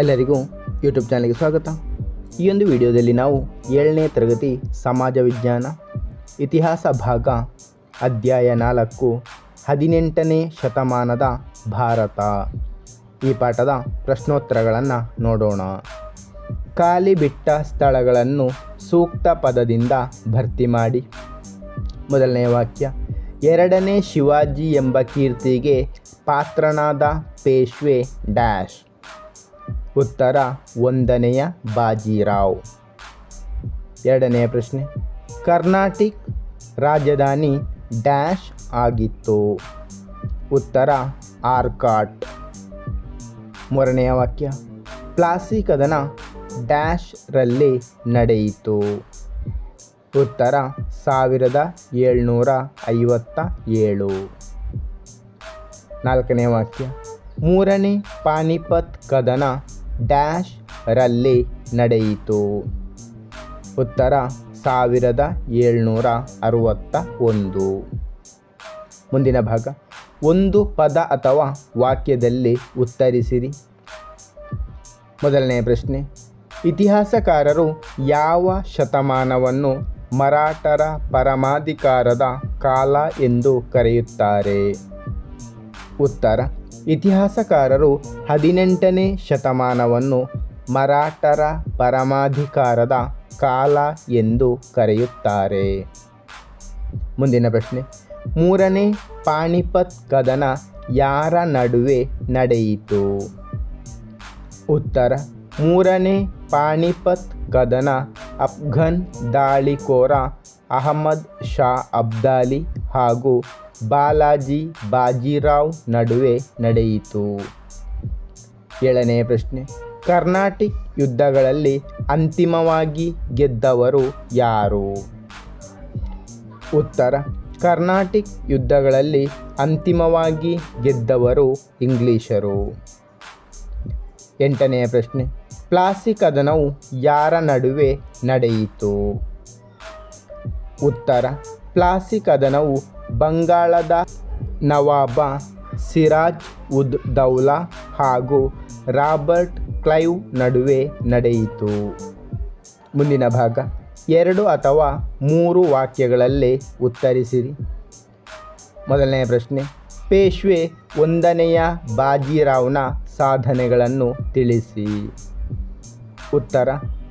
ಎಲ್ಲರಿಗೂ ಯೂಟ್ಯೂಬ್ ಚಾನಲ್ಗೆ ಸ್ವಾಗತ. ಈ ಒಂದು ವಿಡಿಯೋದಲ್ಲಿ ನಾವು ಏಳನೇ ತರಗತಿ ಸಮಾಜ ವಿಜ್ಞಾನ, ಇತಿಹಾಸ ಭಾಗ, ಅಧ್ಯಾಯ ನಾಲ್ಕು, ಹದಿನೆಂಟನೇ ಶತಮಾನದ ಭಾರತ. ಈ ಪಾಠದ ಪ್ರಶ್ನೋತ್ತರಗಳನ್ನು ನೋಡೋಣ. ಖಾಲಿ ಬಿಟ್ಟ ಸ್ಥಳಗಳನ್ನು ಸೂಕ್ತ ಪದದಿಂದ ಭರ್ತಿ ಮಾಡಿ. ಮೊದಲನೇ ವಾಕ್ಯ, ಎರಡನೇ ಶಿವಾಜಿ ಎಂಬ ಕೀರ್ತಿಗೆ ಪಾತ್ರನಾದ ಪೇಶ್ವೆ ಡ್ಯಾಶ್. ಉತ್ತರ ಒಂದನೆಯ ಬಾಜಿರಾವ್. ಎರಡನೆಯ ಪ್ರಶ್ನೆ, ಕರ್ನಾಟಿಕ್ ರಾಜಧಾನಿ ಡ್ಯಾಶ್ ಆಗಿತ್ತು. ಉತ್ತರ, ಆರ್ಕಾಟ್. ಮೂರನೆಯ ವಾಕ್ಯ ಪ್ಲಾಸಿ ಕದನ ಡ್ಯಾಶ್ ರಲ್ಲಿ ನಡೆಯಿತು. ಉತ್ತರ, ಸಾವಿರದ ಏಳ್ನೂರ ಐವತ್ತ ಏಳು. ನಾಲ್ಕನೇ ವಾಕ್ಯ, ಮೂರನೇ ಪಾನಿಪತ್ ಕದನ ಡ್ಯಾಶ್ ರಲ್ಲಿ ನಡೆಯಿತು. ಉತ್ತರ ಸಾವಿರದ ಏಳ್ನೂರ ಅರುವತ್ತ ಒಂದು. ಮುಂದಿನ ಭಾಗ. ಒಂದು ಪದ ಅಥವಾ ವಾಕ್ಯದಲ್ಲಿ ಉತ್ತರಿಸಿರಿ. ಮೊದಲನೆಯ ಪ್ರಶ್ನೆ. ಇತಿಹಾಸಕಾರರು ಯಾವ ಶತಮಾನವನ್ನು ಮರಾಠರ ಪರಮಾಧಿಕಾರದ ಕಾಲ ಎಂದು ಕರೆಯುತ್ತಾರೆ? ಉತ್ತರ ಇತಿಹಾಸಕಾರರು ಹದಿನೆಂಟನೇ ಶತಮಾನವನ್ನು ಮರಾಠರ ಪರಮಾಧಿಕಾರದ ಕಾಲ ಎಂದು ಕರೆಯುತ್ತಾರೆ. ಮುಂದಿನ ಪ್ರಶ್ನೆ. ಮೂರನೇ ಪಾಣಿಪತ್ ಕದನ ಯಾರ ನಡುವೆ ನಡೆಯಿತು? ಉತ್ತರ. ಮೂರನೇ ಪಾಣಿಪತ್ ಕದನ ಅಫ್ಘನ್ ದಾಳಿಕೋರ ಅಹಮದ್ ಶಾ ಅಬ್ದಾಲಿ ಹಾಗೂ ಬಾಲಾಜಿ ಬಾಜಿರಾವ್ ನಡುವೆ ನಡೆಯಿತು. ಏಳನೆಯ ಪ್ರಶ್ನೆ. ಕರ್ನಾಟಿಕ್ ಯುದ್ಧಗಳಲ್ಲಿ ಅಂತಿಮವಾಗಿ ಗೆದ್ದವರು ಯಾರು? ಉತ್ತರ. ಕರ್ನಾಟಿಕ್ ಯುದ್ಧಗಳಲ್ಲಿ ಅಂತಿಮವಾಗಿ ಗೆದ್ದವರು ಇಂಗ್ಲಿಷರು. ಎಂಟನೆಯ ಪ್ರಶ್ನೆ. ಪ್ಲಾಸಿ ಕದನವು ಯಾರ ನಡುವೆ ನಡೆಯಿತು? ಉತ್ತರ. ಪ್ಲಾಸಿ ಕದನವು ಬಂಗಾಳದ ನವಾಬ ಸಿರಾಜ್ ಉದ್ ದೌಲಾ ಹಾಗೂ ರಾಬರ್ಟ್ ಕ್ಲೈವ್ ನಡುವೆ ನಡೆಯಿತು. ಮುಂದಿನ ಭಾಗ. ಎರಡು ಅಥವಾ ಮೂರು ವಾಕ್ಯಗಳಲ್ಲಿ ಉತ್ತರಿಸಿರಿ. ಮೊದಲನೆಯ ಪ್ರಶ್ನೆ. ಪೇಶ್ವೆ ಒಂದನೆಯ ಬಾಜಿರಾವ್ನ ಸಾಧನೆಗಳನ್ನು ತಿಳಿಸಿ. ಉತ್ತರ.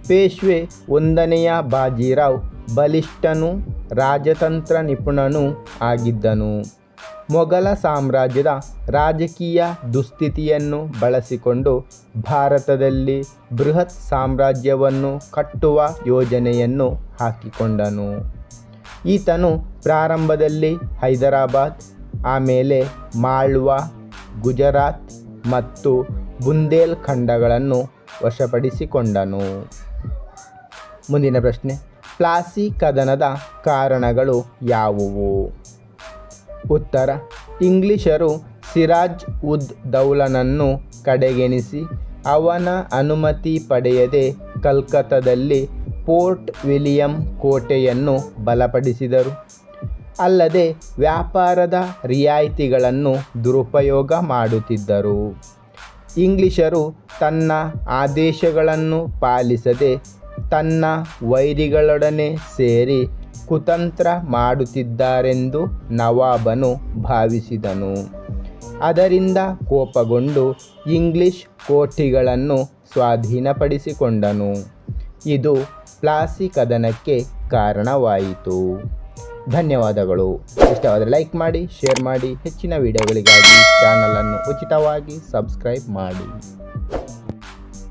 ಪೇಶ್ವೆ ಒಂದನೆಯ ಬಾಜಿರಾವ್ ಬಲಿಷ್ಠನು ರಾಜತಂತ್ರ ನಿಪುಣನೂ ಆಗಿದ್ದನು. ಮೊಘಲ ಸಾಮ್ರಾಜ್ಯದ ರಾಜಕೀಯ ದುಸ್ಥಿತಿಯನ್ನು ಬಳಸಿಕೊಂಡು ಭಾರತದಲ್ಲಿ ಬೃಹತ್ ಸಾಮ್ರಾಜ್ಯವನ್ನು ಕಟ್ಟುವ ಯೋಜನೆಯನ್ನು ಹಾಕಿಕೊಂಡನು. ಈತನು ಪ್ರಾರಂಭದಲ್ಲಿ ಹೈದರಾಬಾದ್, ಆಮೇಲೆ ಮಾಳ್ವಾ, ಗುಜರಾತ್ ಮತ್ತು ಬುಂದೇಲ್ ಖಂಡಗಳನ್ನು ವಶಪಡಿಸಿಕೊಂಡನು. ಮುಂದಿನ ಪ್ರಶ್ನೆ. ಪ್ಲಾಸಿ ಕದನದ ಕಾರಣಗಳು ಯಾವುವು? ಉತ್ತರ, ಇಂಗ್ಲಿಷರು ಸಿರಾಜ್ ಉದ್ ದೌಲನನ್ನು ಕಡೆಗೆಣಿಸಿ ಅವನ ಅನುಮತಿ ಪಡೆಯದೆ ಕಲ್ಕತ್ತಾದಲ್ಲಿ ಪೋರ್ಟ್ ವಿಲಿಯಂ ಕೋಟೆಯನ್ನು ಬಲಪಡಿಸಿದರು. ಅಲ್ಲದೆ ವ್ಯಾಪಾರದ ರಿಯಾಯಿತಿಗಳನ್ನು ದುರುಪಯೋಗ ಮಾಡುತ್ತಿದ್ದರು. ಇಂಗ್ಲಿಷರು ತನ್ನ ಆದೇಶಗಳನ್ನು ಪಾಲಿಸದೆ ತನ್ನ ವೈರಿಗಳೊಡನೆ ಸೇರಿ ಕುತಂತ್ರ ಮಾಡುತ್ತಿದ್ದಾರೆಂದು ನವಾಬನು ಭಾವಿಸಿದನು. ಅದರಿಂದ ಕೋಪಗೊಂಡು ಇಂಗ್ಲಿಷ್ ಕೋಠಿಗಳನ್ನು ಸ್ವಾಧೀನಪಡಿಸಿಕೊಂಡನು. ಇದು ಪ್ಲಾಸಿ ಕದನಕ್ಕೆ ಕಾರಣವಾಯಿತು. ಧನ್ಯವಾದಗಳು. ಇಷ್ಟವಾದರೆ ಲೈಕ್ ಮಾಡಿ, ಶೇರ್ ಮಾಡಿ. ಹೆಚ್ಚಿನ ವಿಡಿಯೋಗಳಿಗಾಗಿ ಚಾನಲನ್ನು ಉಚಿತವಾಗಿ ಸಬ್ಸ್ಕ್ರೈಬ್ ಮಾಡಿ.